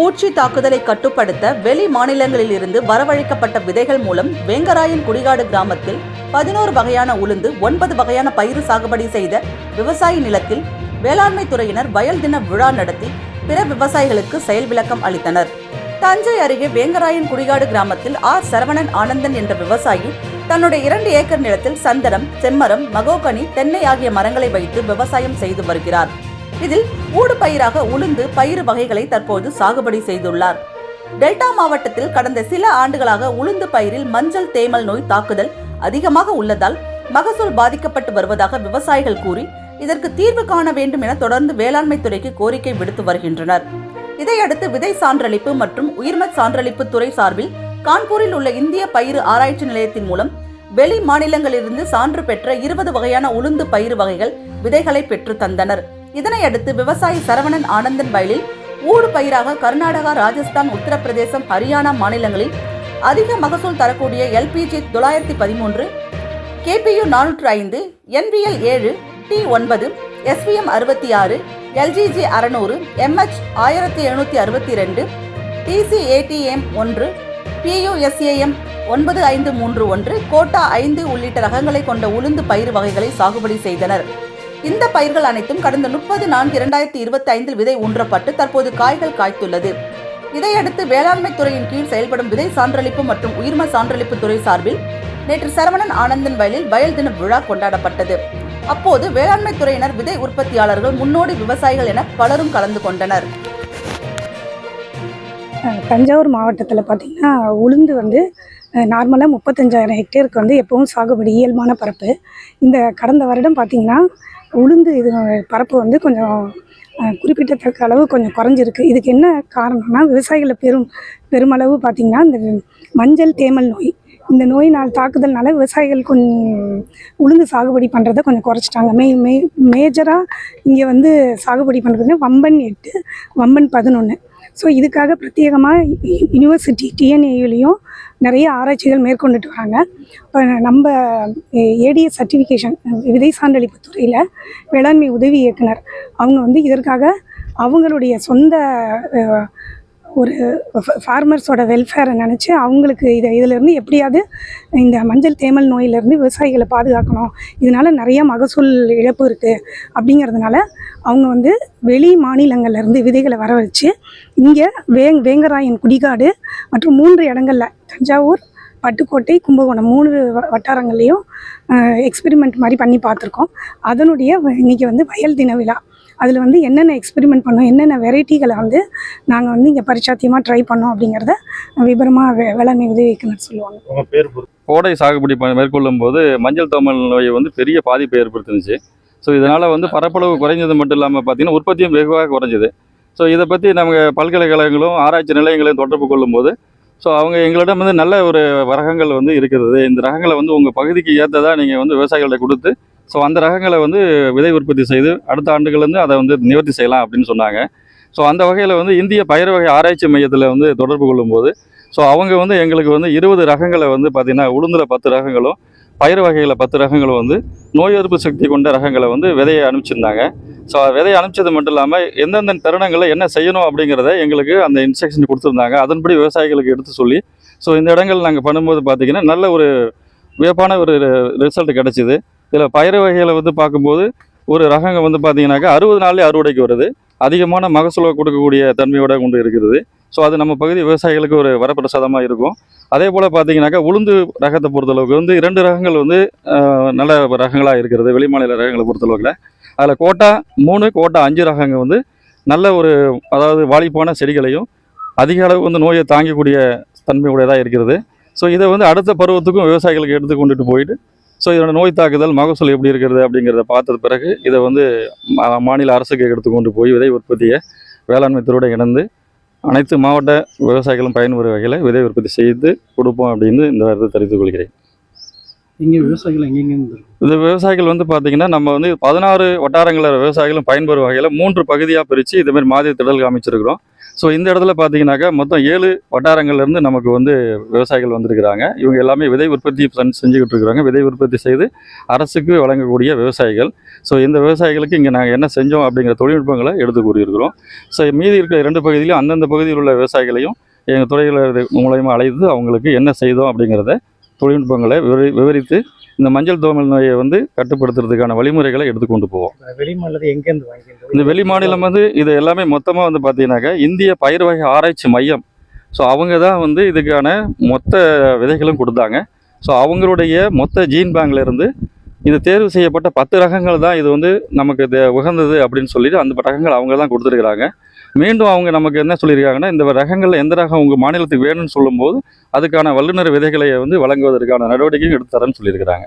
பூச்சி தாக்குதலை கட்டுப்படுத்த வெளி மாநிலங்களில் இருந்து வரவழைக்கப்பட்ட விதைகள் மூலம் வேங்கராயன் குடிகாடு கிராமத்தில் பதினோரு வகையான உளுந்து ஒன்பது வகையான பயிர் சாகுபடி செய்த விவசாய நிலத்தில் வேளாண்மை துறையினர் வயல் தின விழா நடத்தி பிற விவசாயிகளுக்கு செயல் விளக்கம் அளித்தனர். தஞ்சை அருகே வேங்கராயன் குடிகாடு கிராமத்தில் ஆர். சரவணன் ஆனந்தன் என்ற விவசாயி தன்னுடைய இரண்டு ஏக்கர் நிலத்தில் சந்தனம் செம்மரம் மகோகனி தென்னை ஆகிய மரங்களை வைத்து விவசாயம் செய்து வருகிறார். இதில் ஊடு பயிராக உளுந்து பயிறு வகைகளை தற்போது சாகுபடி செய்துள்ளார். டெல்டா மாவட்டத்தில் கடந்த சில ஆண்டுகளாக உளுந்து பயிரில் மஞ்சள் தேமல் நோய் தாக்குதல் அதிகமாக உள்ளதால் மகசூல் பாதிக்கப்பட்டு வருவதாக விவசாயிகள் கூறி இதற்கு தீர்வு காண வேண்டும் என தொடர்ந்து வேளாண்மை துறைக்கு கோரிக்கை விடுத்து வருகின்றனர். இதையடுத்து விதை சான்றளிப்பு மற்றும் உயிர்ம சான்றளிப்பு துறை சார்பில் கான்பூரில் உள்ள இந்திய பயிர் ஆராய்ச்சி நிலையத்தின் மூலம் வெளி மாநிலங்களிலிருந்து சான்று பெற்ற இருபது வகையான உளுந்து பயிறு வகைகள் விதைகளை பெற்று தந்தனர். இதனையடுத்து விவசாயி சரவணன் ஆனந்தன் வயலில் ஊடு பயிராக கர்நாடகா ராஜஸ்தான் உத்தரப்பிரதேசம் ஹரியானா மாநிலங்களில் அதிக மகசூல் தரக்கூடிய எல்பிஜி தொள்ளாயிரத்தி பதிமூன்று கேபியு நானூற்று ஐந்து என்விஎல் ஏழு டி ஒன்பது எஸ்விஎம் அறுபத்தி ஆறு எல்ஜிஜி அறநூறு எம்ஹெச் ஆயிரத்தி எழுநூற்றி அறுபத்தி ரெண்டு டிசிஏடிஎம் ஒன்று பியூஎஸ்ஏஎம் ஒன்பது ஐந்து மூன்று ஒன்று கோட்டா ஐந்து உள்ளிட்ட ரகங்களை கொண்ட உளுந்து பயிர் வகைகளை சாகுபடி செய்தனர். இந்த பயிர்கள் அனைத்தும் கடந்த முப்பது நான்கு இரண்டாயிரத்தி இருபத்தி ஐந்தில் விதை ஊன்றப்பட்டு தற்போது காய்கள் காய்த்துள்ளது. இதையடுத்து வேளாண்மை துறையின் கீழ் செயல்படும் விதை சான்றளிப்பு மற்றும் உயிர்ம சான்றளிப்பு துறை சார்பில் நேற்று சரவணன் ஆனந்தன் வயலில் வயல் தின விழா கொண்டாடப்பட்டது. அப்போது வேளாண்மை துறையினர் விதை உற்பத்தியாளர்கள் முன்னோடி விவசாயிகள் என பலரும் கலந்து கொண்டனர். தஞ்சாவூர் மாவட்டத்தில் பார்த்திங்கன்னா உளுந்து வந்து நார்மலாக முப்பத்தஞ்சாயிரம் ஹெக்டேருக்கு வந்து எப்பவும் சாகுபடி இயல்பான பரப்பு. இந்த கடந்த வருடம் பார்த்திங்கன்னா உளுந்து இது பரப்பு வந்து கொஞ்சம் குறிப்பிட்டத்தக்க குறிப்பிடத்தக்க அளவு கொஞ்சம் குறைஞ்சிருக்கு. இதுக்கு என்ன காரணம்னா விவசாயிகளை பெரும் பெருமளவு பார்த்திங்கன்னா இந்த மஞ்சள் தேமல் நோய் இந்த நோயினால் தாக்குதல்னால விவசாயிகள் கொஞ்சம் உளுந்து சாகுபடி பண்ணுறதை கொஞ்சம் குறைச்சிட்டாங்க. மே மே மேஜராக இங்கே வந்து சாகுபடி பண்ணுறது வம்பன் எட்டு வம்பன் பதினொன்று ஸோ இதுக்காக பிரத்யேகமாக யூனிவர்சிட்டி டிஎன்ஏயுலேயும் நிறைய ஆராய்ச்சிகள் மேற்கொண்டுட்டு வராங்க. இப்போ நம்ம ஏடிஎஸ் சர்டிஃபிகேஷன் விதை சான்றளிப்பு துறையில் வேளாண்மை உதவி இயக்குனர். அவங்க வந்து இதற்காக அவங்களுடைய சொந்த ஒரு ஃபார்மர்ஸோட வெல்ஃபேரை நினச்சி அவங்களுக்கு இதை இதிலேருந்து எப்படியாவது இந்த மஞ்சள் தேமல் நோயிலேருந்து விவசாயிகளை பாதுகாக்கணும். இதனால் நிறைய மகசூல் இழப்பு இருக்குது அப்படிங்கிறதுனால அவங்க வந்து வெளி மாநிலங்கள்லேருந்து விதைகளை வர வச்சு இங்கே வேங் வேங்கராயன் குடிகாடு மற்றும் மூன்று இடங்களில் தஞ்சாவூர் பட்டுக்கோட்டை கும்பகோணம் மூணு வ- வட்டாரங்கள்லேயும் எக்ஸ்பெரிமெண்ட் மாதிரி பண்ணி பார்த்துருக்கோம். அதனுடைய வ- வந்து வயல் தின விழா. அதில் வந்து என்னென்ன எக்ஸ்பெரிமெண்ட் பண்ணோம் என்னென்ன வெரைட்டிகளை வந்து நாங்கள் வந்து இங்கே பரிச்சாத்தியமாக ட்ரை பண்ணோம் அப்படிங்கிறத விபரமாக வே வேளாண்மை உதவி இயக்குனர் சொல்லுவாங்க கோடை சாகுபடி மேற்கொள்ளும் போது மஞ்சள் தோமல் நோய் வந்து பெரிய பாதிப்பை ஏற்படுத்துனுச்சு. ஸோ இதனால் வந்து பரப்பளவு குறைஞ்சது மட்டும் இல்லாமல் பார்த்தீங்கன்னா உற்பத்தியும் வெகுவாக குறைஞ்சது. ஸோ இதை பற்றி நம்ம பல்கலைக்கழகங்களும் ஆராய்ச்சி நிலையங்களையும் தொடர்பு கொள்ளும்போது ஸோ அவங்க எங்களிடம் வந்து நல்ல ஒரு ரகங்கள் வந்து இருக்கிறது. இந்த ரகங்களை வந்து உங்கள் பகுதிக்கு ஏற்றதாக நீங்கள் வந்து விவசாயிகள்ட்ட கொடுத்து ஸோ அந்த ரகங்களை வந்து விதை உற்பத்தி செய்து அடுத்த ஆண்டுகள்லேருந்து அதை வந்து நிவர்த்தி செய்யலாம் அப்படின்னு சொன்னாங்க. ஸோ அந்த வகையில் வந்து இந்திய பயிர் வகை ஆராய்ச்சி மையத்தில் வந்து தொடர்பு கொள்ளும்போது ஸோ அவங்க வந்து எங்களுக்கு வந்து இருபது ரகங்களை வந்து பார்த்திங்கன்னா உளுந்தில் பத்து ரகங்களும் பயிர் வகையில் பத்து ரகங்களும் வந்து நோய் எதிர்ப்பு சக்தி கொண்ட ரகங்களை வந்து விதையை அனுப்பிச்சிருந்தாங்க. ஸோ விதையை அனுப்பிச்சது மட்டும் இல்லாமல் எந்தெந்த தருணங்களில் என்ன செய்யணும் அப்படிங்கிறத எங்களுக்கு அந்த இன்ஸ்ட்ரக்ஷன் கொடுத்துருந்தாங்க. அதன்படி விவசாயிகளுக்கு எடுத்து சொல்லி ஸோ இந்த இடங்கள் நாங்கள் பண்ணும்போது பார்த்திங்கன்னா நல்ல ஒரு வியப்பான ஒரு ரிசல்ட் கிடச்சிது. இதில் பயிர் வகைகளை வந்து பார்க்கும்போது ஒரு ரகங்க வந்து பார்த்தீங்கன்னாக்கா அறுபது நாள்லேயே அறுவடைக்கு வருது. அதிகமான மகசூலை கொடுக்கக்கூடிய தன்மையோட கொண்டு இருக்கிறது. ஸோ அது நம்ம பகுதி விவசாயிகளுக்கு ஒரு வரப்பிரசாதமாக இருக்கும். அதே போல் பார்த்தீங்கன்னாக்கா உளுந்து ரகத்தை பொறுத்தளவுக்கு வந்து இரண்டு ரகங்கள் வந்து நல்ல ரகங்களாக இருக்கிறது. வெளிமாநில ரகங்களை பொறுத்தளவுக்கில். அதில் கோட்டா மூணு கோட்டா அஞ்சு ரகங்கள் வந்து நல்ல ஒரு அதாவது வாலிப்பான செடிகளையும் அதிக அளவு வந்து நோயை தாங்கக்கூடிய தன்மையுடையதாக இருக்கிறது. ஸோ இதை வந்து அடுத்த பருவத்துக்கும் விவசாயிகளுக்கு எடுத்து கொண்டுட்டு போயிட்டு ஸோ இதோட நோய் தாக்குதல் மகசூல் எப்படி இருக்கிறது அப்படிங்கிறத பார்த்தது பிறகு இதை வந்து மா- மாநில அரசுக்கு எடுத்து கொண்டு போய் விதை உற்பத்தியை வேளாண்மை துறையோடு இணைந்து அனைத்து மாவட்ட விவசாயிகளும் பயன்பெறும் வகையில் விதை உற்பத்தி செய்து கொடுப்போம் அப்படின்னு இந்த வருடத்தை தெரிவித்துக் கொள்கிறேன். இங்கே விவசாயிகள் எங்கெங்க இந்த விவசாயிகள் வந்து பார்த்தீங்கன்னா நம்ம வந்து பதினாறு வட்டாரங்களில் விவசாயிகளும் பயன்பெறும் வகையில் மூன்று பகுதியாக பிரித்து இதுமாரி மாதிரி திடல் காமிச்சிருக்கிறோம். ஸோ இந்த இடத்துல பார்த்தீங்கன்னாக்கா மொத்தம் ஏழு வட்டாரங்கள்லேருந்து நமக்கு வந்து விவசாயிகள் வந்திருக்கிறாங்க. இவங்க எல்லாமே விதை உற்பத்தி செஞ்சு- செஞ்சுக்கிட்டு இருக்கிறாங்க. விதை உற்பத்தி செய்து அரசுக்கு வழங்கக்கூடிய விவசாயிகள். ஸோ இந்த விவசாயிகளுக்கு இங்கே நாங்கள் என்ன செஞ்சோம் அப்படிங்கிற தொழில்நுட்பங்களை எடுத்து கூறியிருக்கிறோம். ஸோ மீதி இருக்கிற இரண்டு பகுதியிலும் அந்தந்த பகுதியில் உள்ள விவசாயிகளையும் எங்கள் துறையில் மூலயமா அழைத்து அவங்களுக்கு என்ன செய்தோம் அப்படிங்கிறத தொழில்நுட்பங்களை விவரி விவரித்து இந்த மஞ்சள் தோமல் நோயை வந்து கட்டுப்படுத்துறதுக்கான வழிமுறைகளை எடுத்துக்கொண்டு போவோம். வெளி மாநிலத்தை எங்கேருந்து வாங்கிட்டு இந்த வெளி மாநிலம் வந்து இது எல்லாமே மொத்தமாக வந்து பார்த்தீங்கன்னாக்கா இந்திய பயிர் வகை ஆராய்ச்சி மையம். ஸோ அவங்க தான் வந்து இதுக்கான மொத்த விதைகளும் கொடுத்தாங்க. ஸோ அவங்களுடைய மொத்த ஜீன் பேங்க்ல இருந்து இது தேர்வு செய்யப்பட்ட பத்து ரகங்கள் தான் இது வந்து நமக்கு உகந்தது அப்படின்னு சொல்லிட்டு அந்த ரகங்கள் அவங்க தான் கொடுத்துருக்குறாங்க. மீண்டும் அவங்க நமக்கு என்ன சொல்லியிருக்காங்கன்னா இந்த ரகங்களில் எந்த ரகம் உங்கள் மாநிலத்துக்கு வேணும்னு சொல்லும்போது அதுக்கான வல்லுநர் விதைகளை வந்து வழங்குவதற்கான நடவடிக்கையும் எடுத்து தரேன்னு சொல்லியிருக்கிறாங்க.